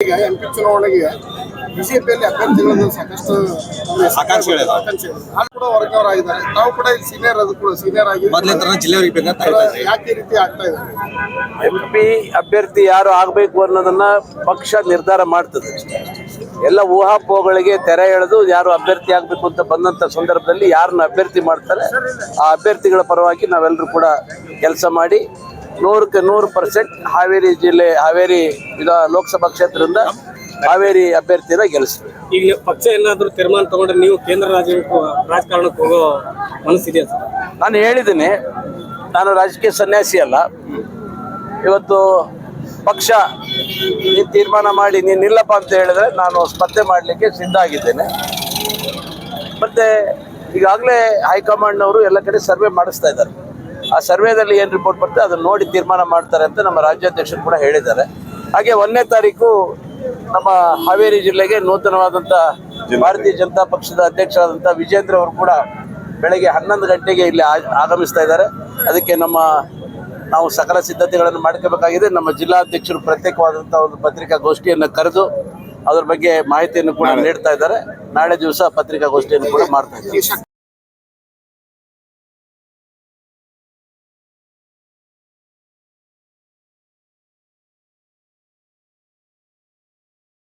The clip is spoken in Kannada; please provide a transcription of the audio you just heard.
ಈಗ ಎಂಪಿ ಚುನಾವಣೆಗೆ ಬಿಜೆಪಿಯಲ್ಲಿ ಅಭ್ಯರ್ಥಿಗಳನ್ನು ಸಾಕಷ್ಟು ಆಕಾಂಕ್ಷೆಗಳು ಆಕಾಂಕ್ಷಿಗಳು ನಾನು ಕೂಡ ವರ್ಗವರಾಗಿದ್ದಾರೆ ತಾವು ಕೂಡ ಇಲ್ಲಿ ಸೀನಿಯರ್ ಅದು ಕೂಡ ಸೀನಿಯರ್ ಆಗಿ ತರ ಜಿಲ್ಲೆಯವ್ರಿಗೆ ಬೇಕಂತ ಹೇಳ್ತಾ ಇದ್ರಿ ಯಾಕೆ ಈ ರೀತಿ ಆಗ್ತಾ ಇದೆ? ಎಂ ಪಿ ಅಭ್ಯರ್ಥಿ ಯಾರು ಆಗಬೇಕು ಅನ್ನೋದನ್ನ ಪಕ್ಷ ನಿರ್ಧಾರ ಮಾಡ್ತದೆ ಎಲ್ಲ ಊಹಾಪೋಹಗಳಿಗೆ ತೆರೆ ಎಳೆದು ಯಾರು ಅಭ್ಯರ್ಥಿ ಆಗಬೇಕು ಅಂತ ಬಂದಂತ ಸಂದರ್ಭದಲ್ಲಿ ಯಾರನ್ನ ಅಭ್ಯರ್ಥಿ ಮಾಡ್ತಾರೆ ಆ ಅಭ್ಯರ್ಥಿಗಳ ಪರವಾಗಿ ನಾವೆಲ್ಲರೂ ಕೂಡ ಕೆಲಸ ಮಾಡಿ ನೂರಕ್ಕೆ ನೂರು ಪರ್ಸೆಂಟ್ ಹಾವೇರಿ ಜಿಲ್ಲೆ ಹಾವೇರಿ ವಿಧಾ ಲೋಕಸಭಾ ಕ್ಷೇತ್ರದಿಂದ ಹಾವೇರಿ ಅಭ್ಯರ್ಥಿನ ಗೆಲ್ಲಿಸ್ತೀವಿ ಈಗ ಪಕ್ಷ ಏನಾದರೂ ತೀರ್ಮಾನ ತಗೊಂಡ್ರೆ ನೀವು ಕೇಂದ್ರ ರಾಜ್ಯ ರಾಜಕಾರಣಕ್ಕೆ ಹೋಗೋ ಮನಸ್ಸಿದೆಯಾ ಸರ್? ನಾನು ಹೇಳಿದ್ದೀನಿ ನಾನು ರಾಜಕೀಯ ಸನ್ಯಾಸಿ ಅಲ್ಲ. ಇವತ್ತು ಪಕ್ಷ ನೀನು ತೀರ್ಮಾನ ಮಾಡಿ ನೀನು ನಿಲ್ಲಪ್ಪ ಅಂತ ಹೇಳಿದ್ರೆ ನಾನು ಸ್ಪರ್ಧೆ ಮಾಡಲಿಕ್ಕೆ ಸಿದ್ಧ ಆಗಿದ್ದೇನೆ. ಮತ್ತೆ ಈಗಾಗಲೇ ಹೈಕಮಾಂಡ್ನವರು ಎಲ್ಲ ಕಡೆ ಸರ್ವೆ ಮಾಡಿಸ್ತಾ ಇದ್ದಾರೆ. ಆ ಸರ್ವೆದಲ್ಲಿ ಏನು ರಿಪೋರ್ಟ್ ಬರ್ತದೆ ಅದನ್ನು ನೋಡಿ ತೀರ್ಮಾನ ಮಾಡ್ತಾರೆ ಅಂತ ನಮ್ಮ ರಾಜ್ಯಾಧ್ಯಕ್ಷರು ಕೂಡ ಹೇಳಿದ್ದಾರೆ. ಹಾಗೆ ಒಂದನೇ ತಾರೀಕು ನಮ್ಮ ಹಾವೇರಿ ಜಿಲ್ಲೆಗೆ ನೂತನವಾದಂಥ ಭಾರತೀಯ ಜನತಾ ಪಕ್ಷದ ಅಧ್ಯಕ್ಷರಾದಂಥ ವಿಜೇಂದ್ರ ಅವರು ಕೂಡ ಬೆಳಗ್ಗೆ ಹನ್ನೊಂದು ಗಂಟೆಗೆ ಇಲ್ಲಿ ಆಗಮಿಸ್ತಾ ಇದ್ದಾರೆ. ಅದಕ್ಕೆ ನಮ್ಮ ನಾವು ಸಕಲ ಸಿದ್ಧತೆಗಳನ್ನು ಮಾಡ್ಕೋಬೇಕಾಗಿದೆ. ನಮ್ಮ ಜಿಲ್ಲಾಧ್ಯಕ್ಷರು ಪ್ರತ್ಯೇಕವಾದಂಥ ಒಂದು ಪತ್ರಿಕಾಗೋಷ್ಠಿಯನ್ನು ಕರೆದು ಅದ್ರ ಬಗ್ಗೆ ಮಾಹಿತಿಯನ್ನು ಕೂಡ ನೀಡ್ತಾ ಇದ್ದಾರೆ. ನಾಳೆ ದಿವಸ ಪತ್ರಿಕಾಗೋಷ್ಠಿಯನ್ನು ಕೂಡ ಮಾಡ್ತಾ ಇದ್ದಾರೆ.